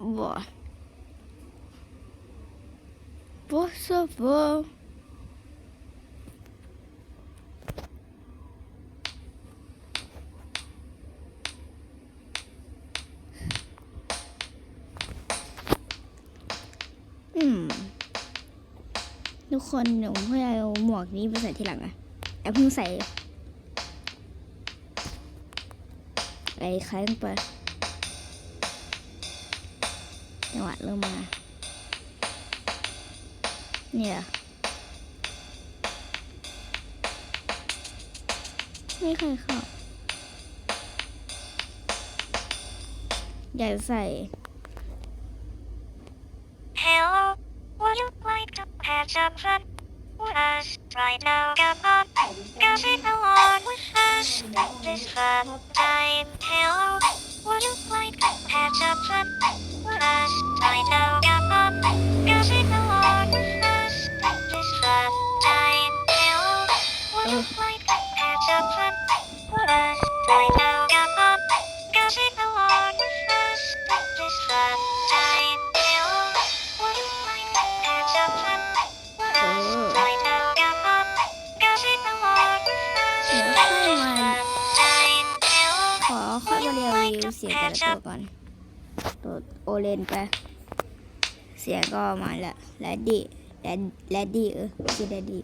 Boah. Por favor. อืมทุกคนหนูเพื่อเอาหมวกนี้ไปใส่ทีหลังนะแอบเพิ่งใส่ไอ้คล้ายลงไป จังหวะเริ่มมา เนี่ย ไม่เคยเข้าอยากใส่ Hello, would you like to have some fun with us right now? Come on, come sing along with us this fun time. Hello, would you like to have some fun ขอค่อยมาเรียวิวเสียงแต่ละตัวก่อน ตัวโอเลนไป เสียงก็มาละแรดดี้แรดแรดดี้เออชื่อแรดดี้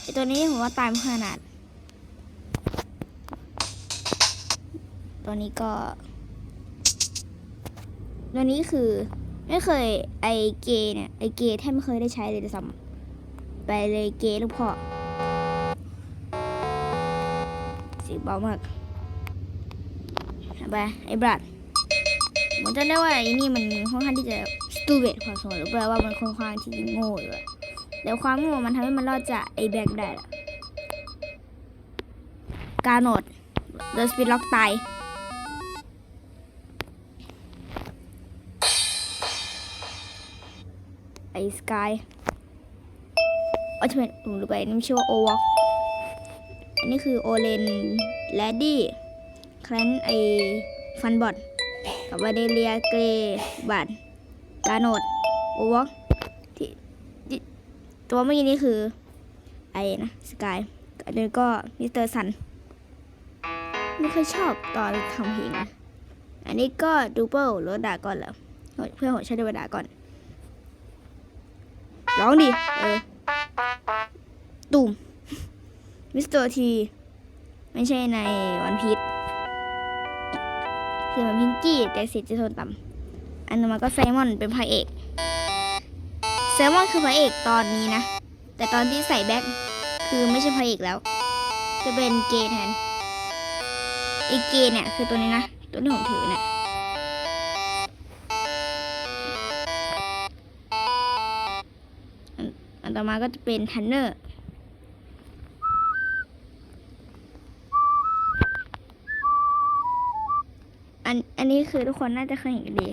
ไอตัวนี้ผมว่าตายไม่ขนาด ตัวนี้ก็ ตัวนี้คือไม่เคยไอเกเนี่ยไอเกแทบไม่เคยได้ใช้เลยด้วยซ้ำไปเลยเกลูกพ่อเสียงเบามาก ไปไอ้บรัดผมจำได้ว่าไอ้นี่มันค่อนข้างที่จะสตูเบตพอสมควรหรือแปลว่ามันค่อนข้างที่โง่อยู่อะแต่ความโง่มันทำให้มันรอดจากไอ้แบงค์ได้ละกาโนดเดอะสปีดล็อกตายไอ้สกายอัลติเมทผมรู้ไปนี่มันชื่อว่าโอวออันนี้คือโอเลนแลดดี้ แคลนไอฟันบอดกับวาเดเลียเกรบัตกาโนดโอวอกที่ตัวเมื่อกี้นี้คือ ไอนะสกายอันนี้ก็มิสเตอร์ซันไม่ค่อยชอบตอนทำเพลงนะอันนี้ก็ดูเปิลรถดาก่อนเหรอเพื่อนของชาติวดาก่อน ร้องดิ เออ ตุ่มมิสเตอร์ที ไม่ใช่ในวันพีช คือเหมันพิงกี้แต่สีจะโทนต่ำอันต่อมาก็ไซมอนเป็นพระเอกไซมอนคือพระเอกตอนนี้นะ แต่ตอนที่ใส่แบ็คคือไม่ใช่พระเอกแล้ว จะเป็นเกย์แทนไอเกย์เนี่ยคือตัวนี้นะ ตัวที่ผมถือเนี่ยอันอันต่อมาก็จะเป็นทันเนอร์ อั นอันนี้คือทุกคนน่าจะเคยเห็นกันดี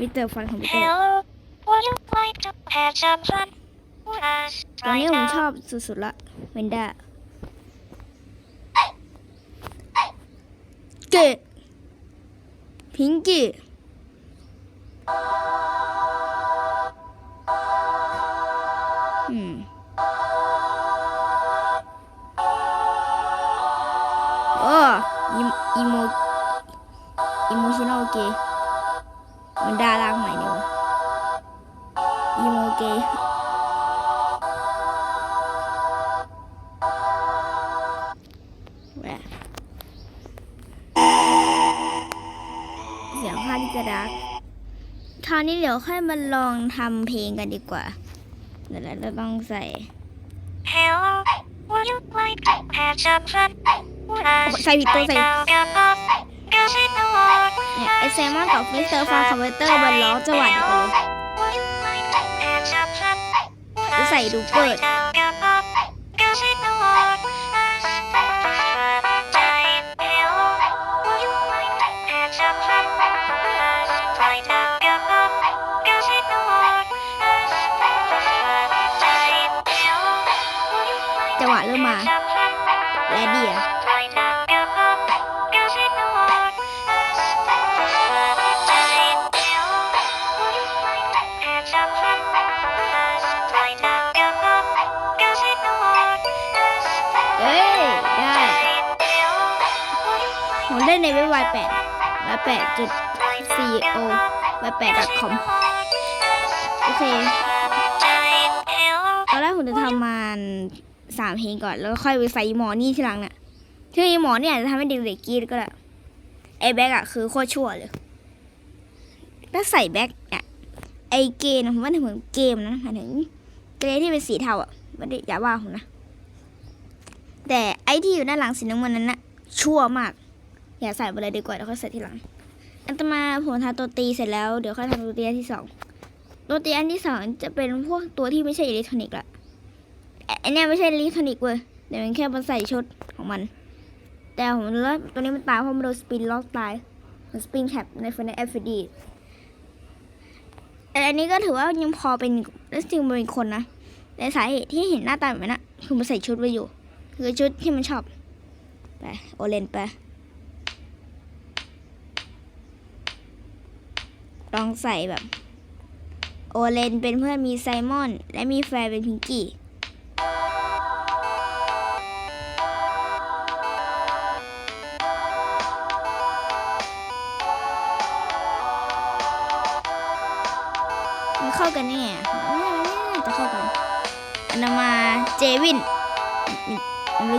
มิสเตอร์ฟันของมิสเตอร์ Hello, would you like to have some fun with us ตอนนี้ right ผมช now? อบสุดๆละเวนด้าเกดพิงกี้าที่จะดักคราวนี้เดี๋ยวค่อยมาลองทำเพลงกันดีกว่า เดี๋ยวเราจะต้องใส่ Hello, would you like to have some fun with us ใส่ผิดตัว right ใส่ now? Come on, come sing along with เนี่ยไอ us แซมมอนกับมิสเตอร์ฟาร์คอมพิวเตอร์บนล้อจังหวะเดียวกันเลย Would you like to have some fun with จะ us ใส่ดูเปิด ready? Ê, đây. Mình lên này với Y8 Y8.co Y8.com โอเค ตอนแรกผมจะทำมัน สามเพลงก่อนแล้วค่อยไปใส่หมอนี่ทีหลังนี่ยที่หมอเนี่ยอาจจะทำให้เด็กๆกรีดก็ได้ไอแบ็กอะคือโคตรชั่วเลยถ้าใส่แบ็กเนี่ยไอเกมนผมว่าถึงเหมือนเกมนะหมายถึงเกมที่เป็นสีเทาอะไม่ได้อย่าว่าผมนะ แต่ไอที่อยู่ด้านหลังสีน้ำเงินนั้นนะชั่วมาก อย่าใส่ไปเลยดีกว่าเดี๋ยวค่อยใส่ทีหลัง อันต่อมาผมทำตัวตีเสร็จแล้วเดี๋ยวค่อยทำตัวตีอันที่สองตัวตีอันที่สองจะเป็นพวกตัวที่ไม่ใช่อิเล็กทรอนิกส์ละ อ้ไอเนี่ยไม่ใช่อิเล็กทอนิกส์เว้ยแต่มันแค่มาใส่ชุดของมัน แต่ผมรู้วตัวนี้มันตายเพราะมันโดนสปินล็อกตายมันสปินแคปในฟันในเอฟดีแต่อันนี้ก็ถือว่ายังพอเป็นและจริงเป็นคนนะแต่สาเหตุที่เห็นหน้าตาแบบนั้นนะคือมันใส่ชุดไว้อยู่ คือชุดที่มันชอบ ไปโอเลนไปลองใส่แบบ โอเลนเป็นเพื่อนมีไซมอน และมีแฟนเป็นพิงกี้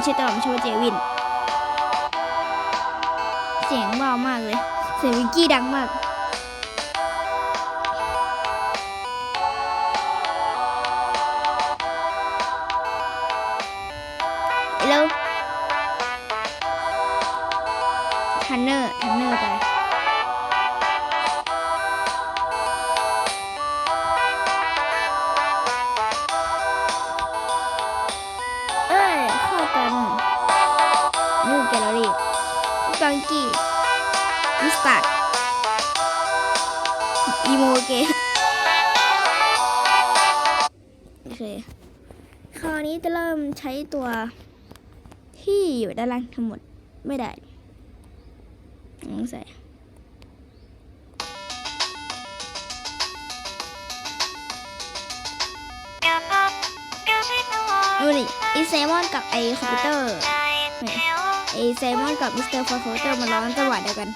ชื่อตลอดมันชื่อว่าเจวิน เสียงเบามากเลย เสียงวิกกี้ดังมาก สตัดอีโมเกโอเค คราวนี้จะเริ่มใช้ตัวที่อยู่ด้านล่างทั้งหมดไม่ได้ ไอเซมอนกับมิสเตอร์ฟอร์คอมพิวเตอร์มันร้องจังหวะเดียวกัน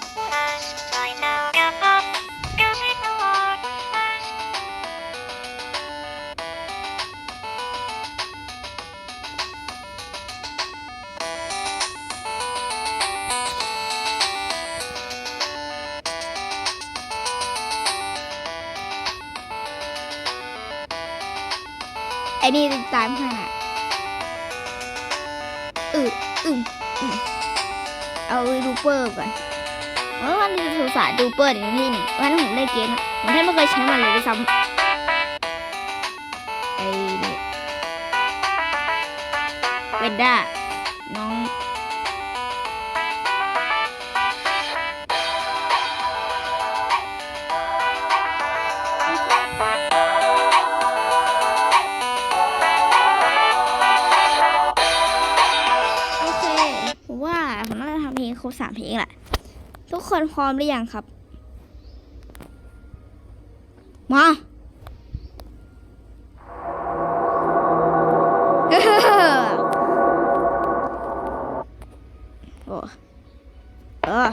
ไอ้นี่ตามขนาดอืออึมอืม เอาดูเปอร์ก่อนเมื่อวันที่สงสารดูเปอร์อย่างที่นี่วันผมได้เกมผมแทบไม่เคยใช้มันเลยด้วยซ้ำไอ้เวนด้า สามเพลงแหละทุกคนพร้อมหรือยังครับ มาโอ้เออ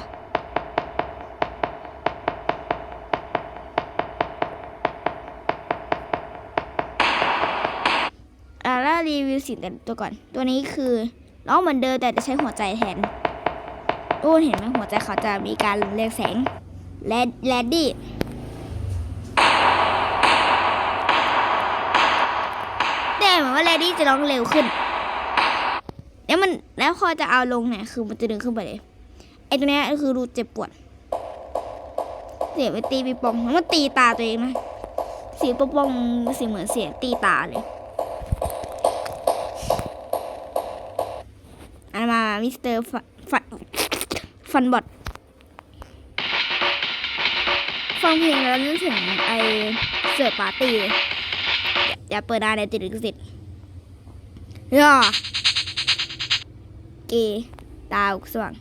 อ่าแล้วรีวิวสินกันตัวก่อน ตัวนี้คือล้องเหมือนเดิมแต่จะใช้หัวใจแทน โอ้เห็นไหมหัวใจเขาจะมีการเรียงแสงแลดแลดดี้แต่เหมือนว่าแลดดี้จะร้องเร็วขึ้น แล้วมันแล้วพอจะเอาลงเนี่ยคือมันจะดึงขึ้นไปเลยไอ้ตัวเนี้ยก็คือรูเจ็บปวดเสียไปตีปีปองแล้วมันตีตาตัวเองนะเสียงปองปองเสียงเหมือนเสียงตีตาเลยอันมามิสเตอร์ ฟันบอทฟังเพลงแล้วนึกถึงไอเสือปาร์ตี้อย่าเปิดได้ในติดลิขสิทธิ์ย่าเกย์ตาสว่าง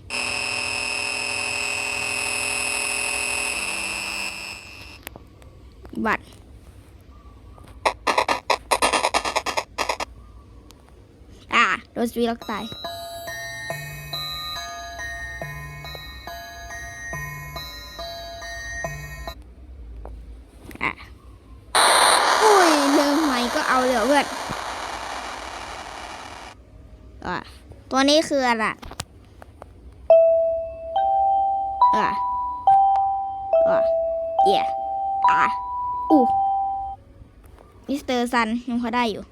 บัตรอ่าโดนสวีล็อกตาย ตัวนี้คืออะไรอะอะเย่อะอู้มิสเตอร์ซันยังพอได้อยู่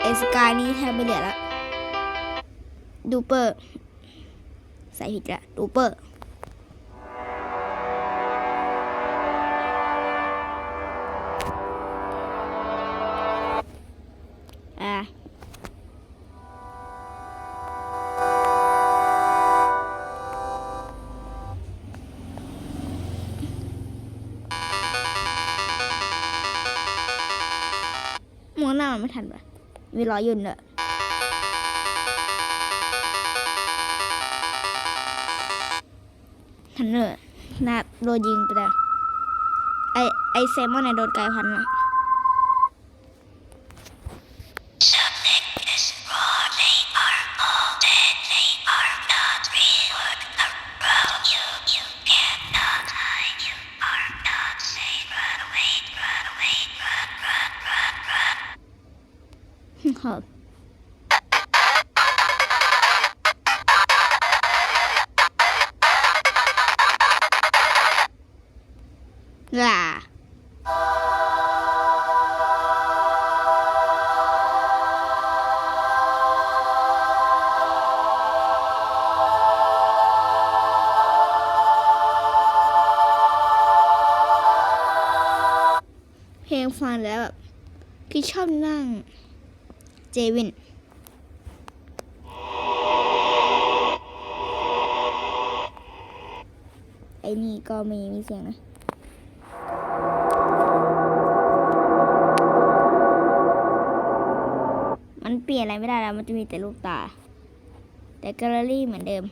เอสกายนี้แทบไม่เหลือละดูเปอร์ ใส่ผิดละดูเปอร์ มีรอยยุ่นอะทันเนอร์น้าโดนยิงไปแล้วไอไอเซมอนเนี่ยโดนไกลพันละ ฟังแล้วแบบคือชอบนั่ง เจวินไอ้นี่ก็มีมีเสียงนะมันเปลี่ยนอะไรไม่ได้แล้ว มันจะมีแต่ลูกตา แต่แกลเลอรี่เหมือนเดิม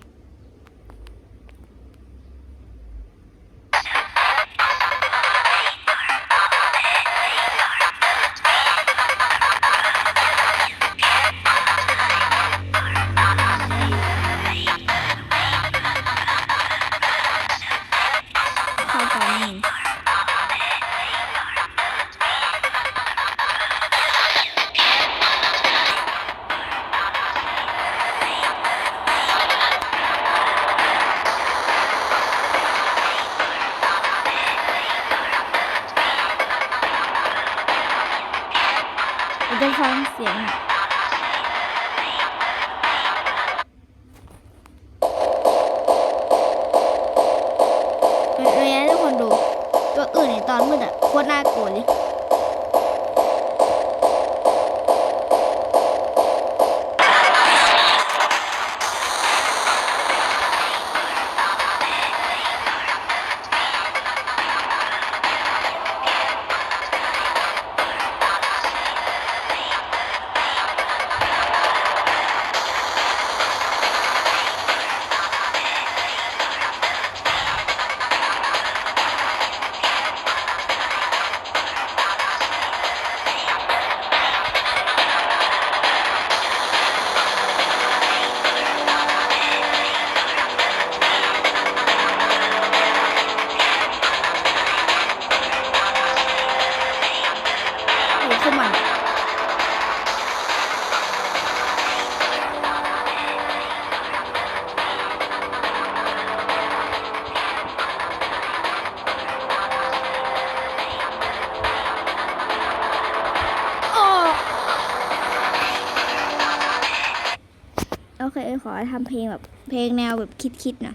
ทำเพลงแบบเพลงแนวแบบคิดๆหนะ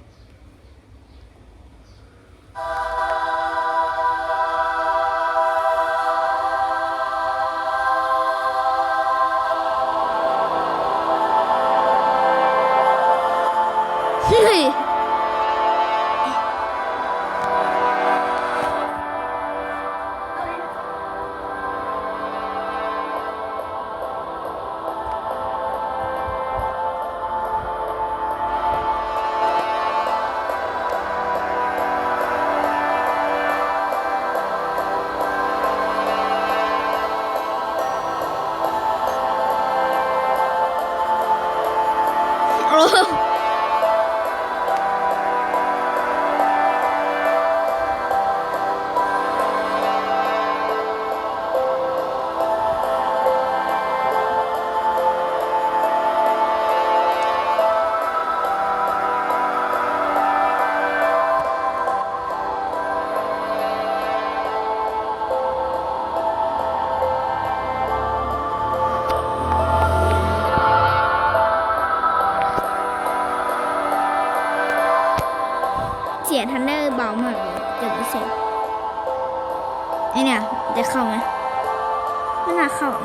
เข้า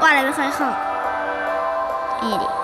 ว่าอะไรไม่ค่อยเข้านี่ดิ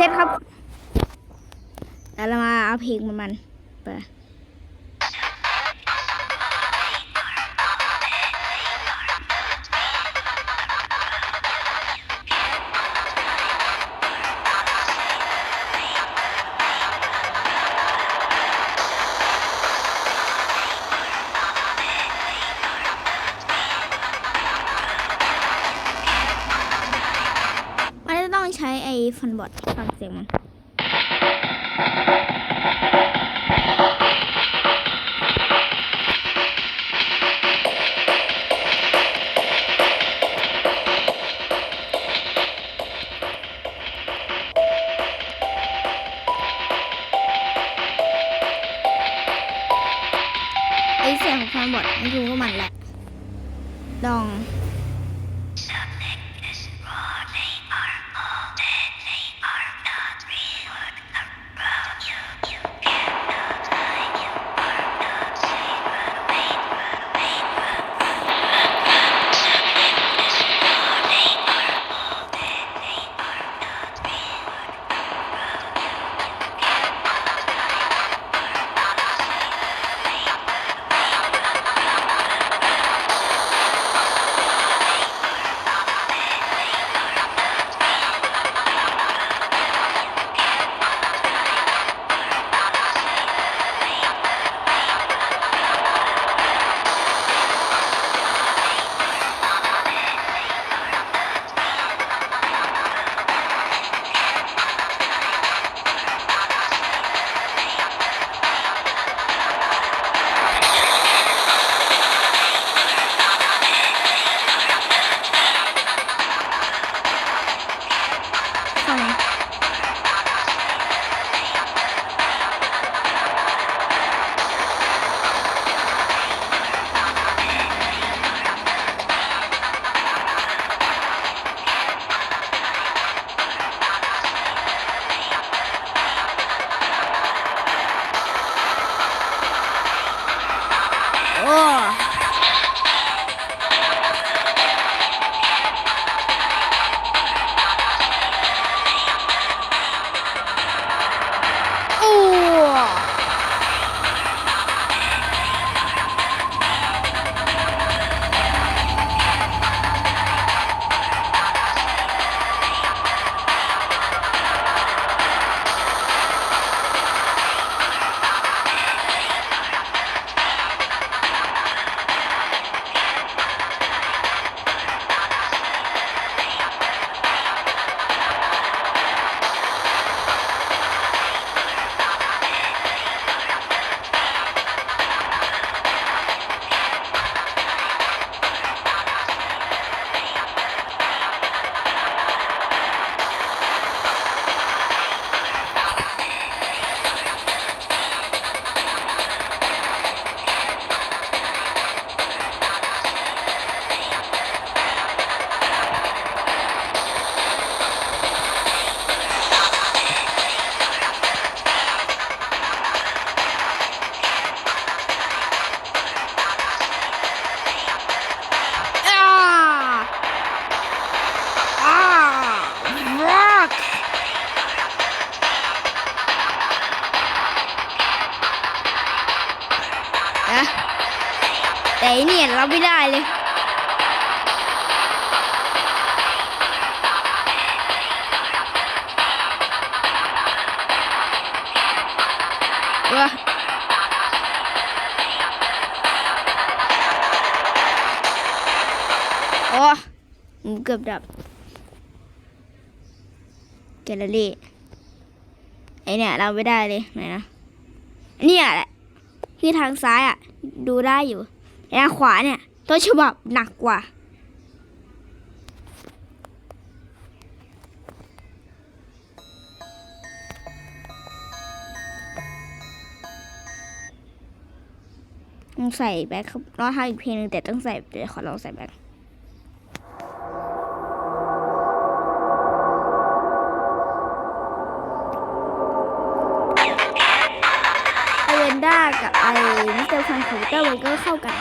เซตครับแล้วเรามาเอาเพลงมันมันไป sana. โอ้ผมเกือบดับแกลเลอรี่ไอเนี่ย เราไม่ได้เลยไหนนะเนี่ยแหละที่ทางซ้ายอะ ดูได้อยู่แอ้ทางขวาเนี่ยตัวฉบับหนักกว่า ใส่แบ็ครับรอทำอีกเพลงหนึงแต่ต้องใส่เดี๋ยวขอลองใส่แบ็คไอเวนด้ากับไอมิสเตอร์ฟันคอมพิวเตอร์มันก็เข้ากัน